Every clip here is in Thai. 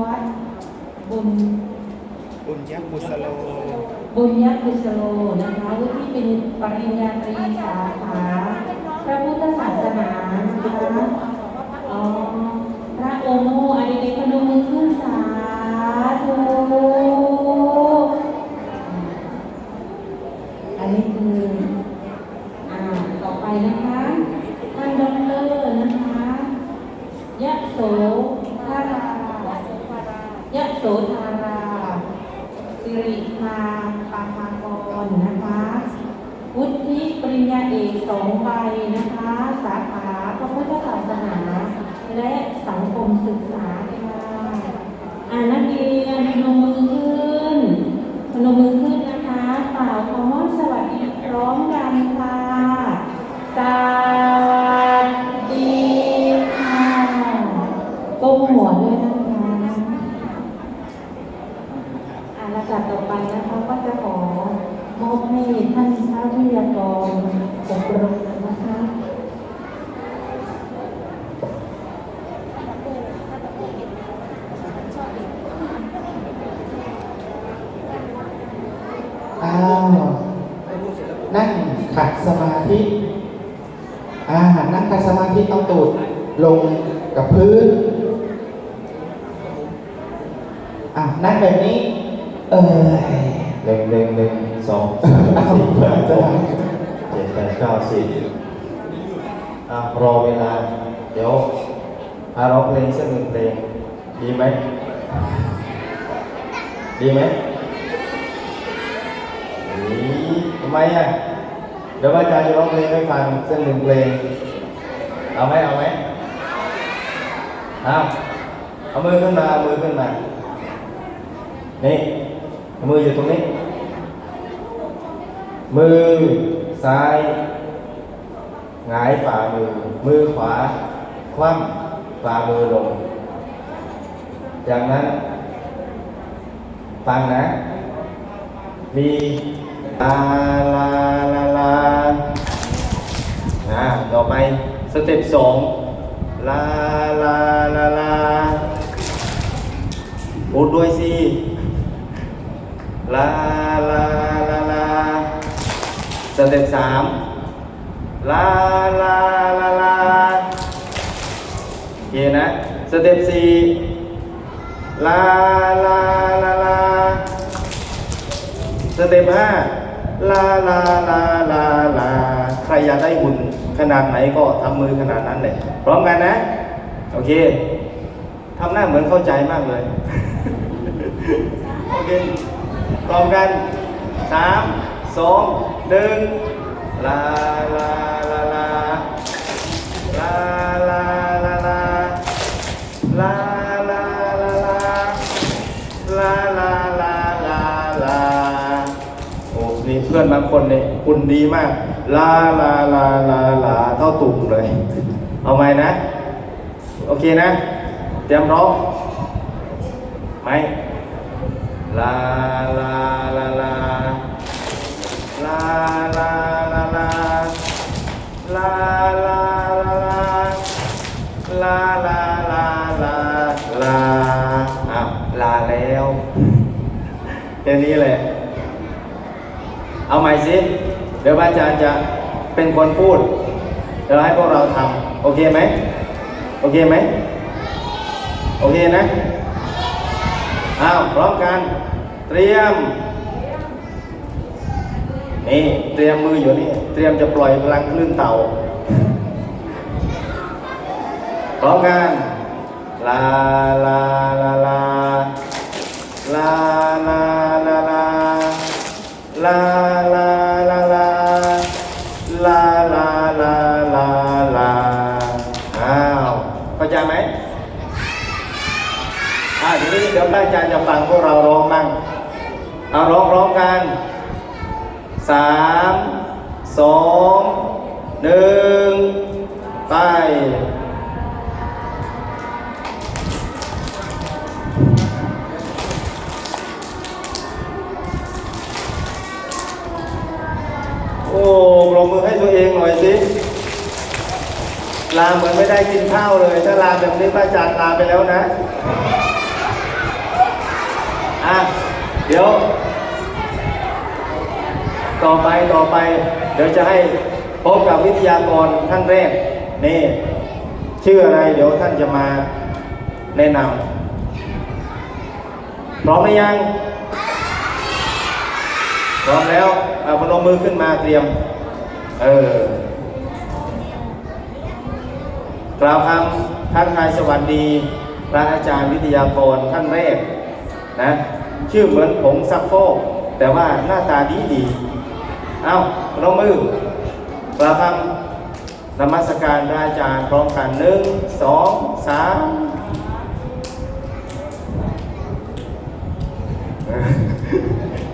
วัฒน์บุญบุญยักษ์บุษโลบุญยักษ์กุศโลนะคะวุฒิเป็นปริญญาตรีสาขาพระพุทธศาสนานะคะอ๋อพระองค์โมอันนี้เป็นพนมมือขึ้นสาธุอันนี้คืออ่าต่อไปนะคะท่านดอกเตอร์นะคะยะโสธารายะโสธารา สิริพาปาภากรนะคะวุฒิปริญญาเอกสองใบนะคะ สาขาพระพุทธศาสนา และสังคมศึกษาค่ะอ่านักเรียนพนมมือขึ้นพนมมือขึ้นนะคะกล่าวคำว่าสวัสดีพร้อมกันค่ะ สวัสดีค่ะก้มหัวด้วยนะคะ อ่าลำดับต่อไปนะคะก็จะขอมอบให้ท่านพระวิทยากรอบรมนะคะ อ้าวนั่งขัด สมาธิอ่านั่งขัดสมาธิเอาตูดลงกับพื้นอะนั่งแบบนี้ เออหนึ่งหนึ่งหนึ่งสองสามสี่เพื่อห้าจะหกเจ็ดแปดเก้าสิบอะรอเวลา เดี๋ยวพาร้องเพลงสักหนึ่งเพลง ดีไหม ดีไหมนี่ทำไมอะ เดี๋ยวอาจารย์จะร้องเพลงให้ฟังเสักหนึ่งเพลง เอาไหมเอาไหมเอาเอามือขึ้นมาเอามือขึ้นมา นี่มืออยู่ตรงนี้ มือซ้ายหงายฝ่ามือ มือขวา คว่ำฝ่ามือลง จากนั้น ฟังนะ มีลาลาลาลาอ่าต่อ ไป สเต็ปสองลาลาลาลาพูดด้วยสิลาลาลาลาสเต็ปสามลาลาลาลาโอเคนะ สเต็ปสี่ลาลาลาลาสเต็ปห้า ลาลาลาลาลาใครอยากได้หุ่นขนาดไหนก็ทำมือขนาดนั้นเลยพร้อมกันนะ โอเคทำหน้าเหมือนเข้าใจมากเลย โอเคพร้อมกันสามสองหนึ่งลาลาลาลาลาลา โอ้นี่เพื่อนบางคนเนี่ยคุณดีมาก ลาลาลาลาลาเท่าตุ่มเลย เอาไหมนะ โอเคนะ เตรียมร้องไหมลาลาลาลาลาลาลาลาลาลาลาลาลาลาลาลาลาอ้าวลาแล้วแค่นี้แหละ เอาใหม่สิเดี๋ยวอาจารย์จะเป็นคนพูดเดี๋ยวให้พวกเราทำโอเคไหมโอเคไหมโอเคนะอ้าวพร้อมกันเตรียมนี่เตรียมมืออยู่นี่เตรียมจะปล่อยพลังคลื่นเต่าพร้อมกันลาลาลาลาลาลาลาลา ลาลาลาลาลาลาลาลาลาอ้าวเข้าใจไหมอ่าทีนี้เดี๋ยวพระอาจารย์จะฟังพวกเราร้องบ้างเอาร้องร้องกันสามสองหนึ่งไป เหมือนไม่ได้กินข้าวเลย ถ้าลาแบบนี้พระอาจารย์ลาไปแล้วนะ อะ เดี๋ยว ต่อไปต่อไป เดี๋ยวจะให้พบกับวิทยากรท่านแรก นี่ ชื่ออะไร เดี๋ยวท่านจะมาแนะนำพร้อมหรือยัง พร้อมแล้วเอาพนมมือขึ้นมาเตรียม เออ กล่าวคำทักทายสวัสดีพระอาจารย์วิทยากรท่านแรกนะชื่อเหมือนผงซักฟกแต่ว่าหน้าตาดีดีเอาพนมมือกล่าวคำนมัสการพระอาจารย์พร้อมกันหนึ่งสองสาม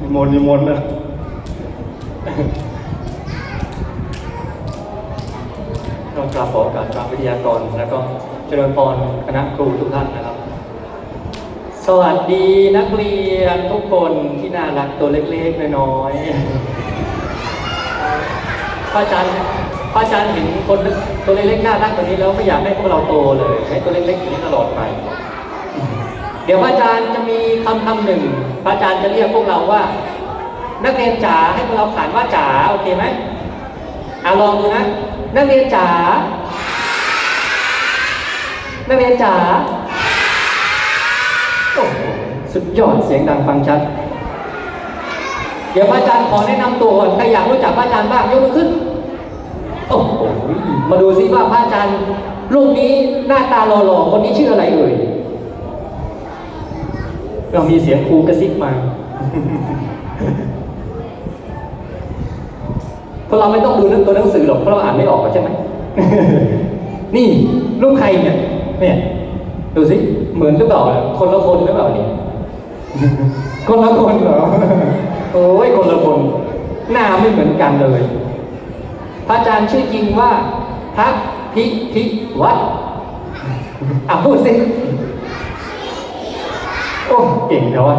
นิมนต์นิมนต์นะ ก็กราบขอโอกาสกราบวิทยากร แล้วก็เจริญพรคณะครูทุกท่านนะครับ สวัสดีนักเรียนทุกคนที่น่ารักตัวเล็กๆน้อยๆพระอาจารย์พระอาจารย์เห็นคนตัวเล็กๆน่ารักแบบนี้แล้วไม่อยากให้พวกเราโตเลยให้ตัวเล็กๆอย่างนี้ตลอดไป เดี๋ยวพระอาจารย์จะมีคำคำหนึ่งพระอาจารย์จะเรียกพวกเราว่า นักเรียนจ๋าให้พวกเราขานว่าจ๋าโอเคไหมอะลองดูนะ นักเรียนจ๋านักเรียนจ๋าโอ้สุดยอดเสียงดังฟังชัด เดี๋ยวพระอาจารย์ขอแนะนำตัวก่อนใครอยากรู้จักพระอาจารย์บ้างยกมือขึ้นโอ้โหมาดูซิว่าพระอาจารย์รูปนี้หน้าตาหล่อๆคนนี้ชื่ออะไรเอ่ยเรามีเสียงครูกระซิบมา เพราะเราไม่ต้องดูตัวหนังสือหรอกเพราะเราอ่านไม่ออกใช่ไหมนี่รูปใครเนี่ยเนี่ยดูสิเหมือนหรือเปล่าคนละคนหรือเปล่าเนี่ยคนละคนเหรอโอ้ยคนละคนหน้าไม่เหมือนกันเลย พระอาจารย์ชื่อจริงว่าทักพิพิวัตรอะพูดสิโอ้เก่งนะวะ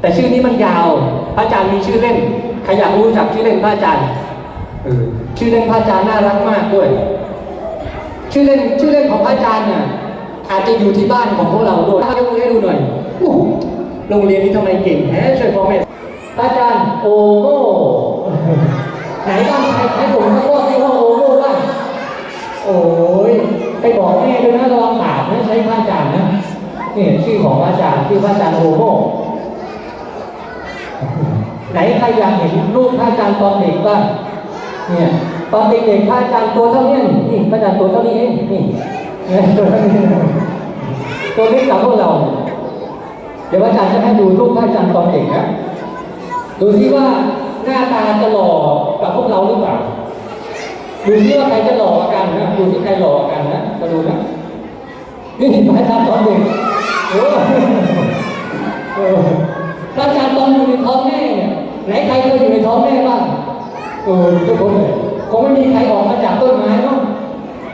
แต่ชื่อนี้มันยาว พระอาจารย์มีชื่อเล่นใครอยากรู้จักชื่อเล่นพระอาจารย์เออชื่อเล่นพระอาจารย์น่ารักมากด้วย ชื่อเล่นชื่อเล่นของพระอาจารย์เนี่ยอาจจะอยู่ที่บ้านของพวกเราด้วยยกมือให้ดูหน่อยโรงเรียนนี้ทำไมเก่งแท้ช่วยพ่อแม่พระอาจารย์โอโม่ไหนบ้างใครใครผมสักว่าให้ว่าโอโม่บ้างโอ้ยไปบอกแม่ด้วยนะระวังบาปนะใช้พระอาจารย์นะนี่ชื่อของพระอาจารย์ชื่อพระอาจารย์โอโม่ไหนใครอยากเห็นรูปพระอาจารย์ตอนเด็กบ้าง เนี่ยตอนเด็กๆพระอาจารย์ตัวเท่านี้นี่นี่พระอาจารย์ตัวเท่านี้เองนี่ตัวเท่านี้ตัวเล็กกว่าพวกเรา เดี๋ยวพระอาจารย์จะให้ดูรูปพระอาจารย์ตอนเด็กนะดูซิว่าหน้าตาจะหล่อกับพวกเราหรือเปล่าดูซิว่าใครจะหล่อกว่ากันนะดูที่ใครหล่อกว่ากันนะมาดูนะนี่พระอาจารย์ตอนเด็กโอ้พระอาจารย์ตอนอยู่ในท้องแม่เนี่ยไหนใครเคยอยู่ในท้องแม่บ้าง เออทุกคนเลยคงไม่มีใครออกมาจากต้นไม้เนาะ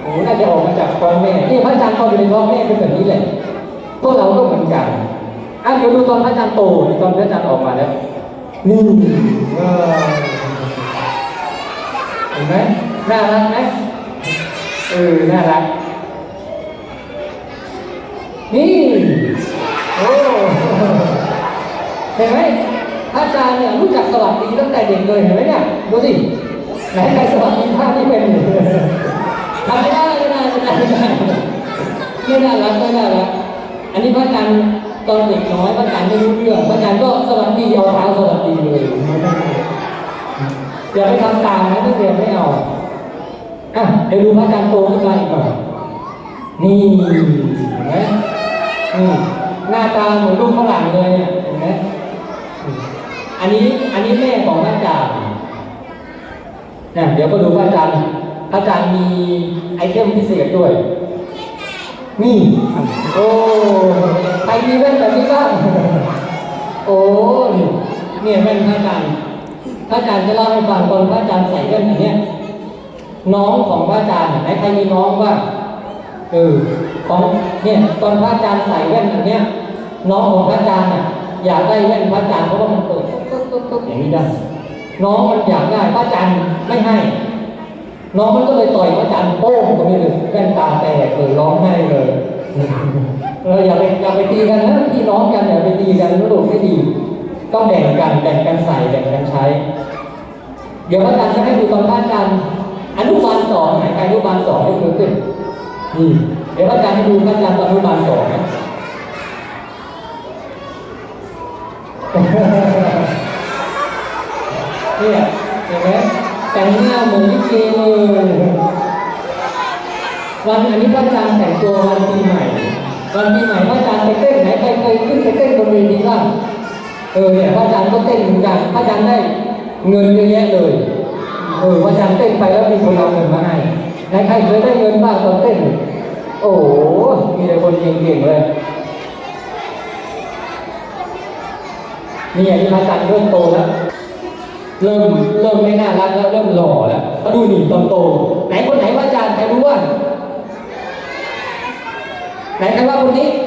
โอ้น่าจะออกมาจากท้องแม่นี่พระอาจารย์ตอนอยู่ในท้องแม่เป็นแบบนี้แหละพวกเราก็เหมือนกันอะเดี๋ยวดูตอนพระอาจารย์โตนี่ตอนพระอาจารย์ออกมาแล้วนี่เห็นไหมน่ารักไหมเออน่ารักนี่โอ้เห็นไหม อาจารย์เนี่ยรู้จักสวัสดีตั้งแต่เด็กเลยเห็นไหมเนี่ยดูสิไหนใครสวัสดีท่าที่เป็นทำไม่ได้ไม่ได้ไม่ได้ไม่ได้ไม่น่ารักไม่น่ารักอันนี้พระอาจารย์ตอนเด็กน้อยพระอาจารย์ไม่รู้เรื่องพระอาจารย์ก็สวัสดีเอาเท้าสวัสดีเลยอย่าไปทำตามนะนักเรียนไม่เอาอะเดี๋ยวดูพระอาจารย์โตขึ้นมาอีกหน่อยนี่เห็นไหมนี่หน้าตาเหมือนลูกฝรั่งเลยเนี่ยเห็นไหม อันนี้อันนี้แม่ของพระอาจารย์เนี่ยเดี๋ยวก็ดูพระอาจารย์พระอาจารย์มีไอเทมพิเศษด้วย นี่โอ้ใครมีแว่นแบบนี้บ้างโอ้เนี่ยแว่นพระอาจารย์พระอาจารย์จะเล่าให้ฟังตอนพระอาจารย์ใส่แว่นอันเนี้ยน้องของพระอาจารย์ไหนใครมีน้องบ้างเออของเนี่ยตอนพระอาจารย์ใส่แว่นอันเนี้ยน้องของพระอาจารย์น่ะ อยากได้แว่นพระอาจารย์เพราะว่ามันเปิดตุ๊กตุ๊กตุ๊กอย่างนี้ได้ น้องมันอยากได้พระอาจารย์ไม่ให้ น้องมันก็เลยต่อยพระอาจารย์โป้งตรงนี้เลยแว่นตาแตกเลยร้องไห้เลยเอออย่าไปอย่าไปตีกันนะพี่น้องกันอย่าไปตีกันนะลูกไม่ดี ต้องแบ่งกันแบ่งกันใส่แบ่งกันใช้ เดี๋ยวพระอาจารย์จะให้ดูตอนพระอาจารย์อนุบาลสองไหนใครอนุบาลสองยกมือขึ้นนี่เดี๋ยวพระอาจารย์ให้ดูพระอาจารย์ตอนอนุบาลสองนะ เนี่ยเห็นไหมแต่งหน้าเหมือนลิเกเลย วันอันนี้พระอาจารย์แต่งตัววันปีใหม่วันปีใหม่พระอาจารย์ไปเต้นไหนใครเคยขึ้นไปเต้นบนเวทีบ้างเออเนี่ยพระอาจารย์ก็เต้นเหมือนกันพระอาจารย์ได้เงินเยอะแยะเลยเออพระอาจารย์เต้นไปแล้วมีคนเอาเงินมาให้ไหนใครเคยได้เงินบ้างตอนเต้น โอ้โหมีแต่คนเก่งๆเลยนี่อันนี้พระอาจารย์เริ่มโตแล้วเริ่มเริ่มไม่น่ารักแล้วเริ่มหล่อแล้วดูหนีตอนโตไหนคนไหนว่าอาจารย์ใครรู้ว่า ไห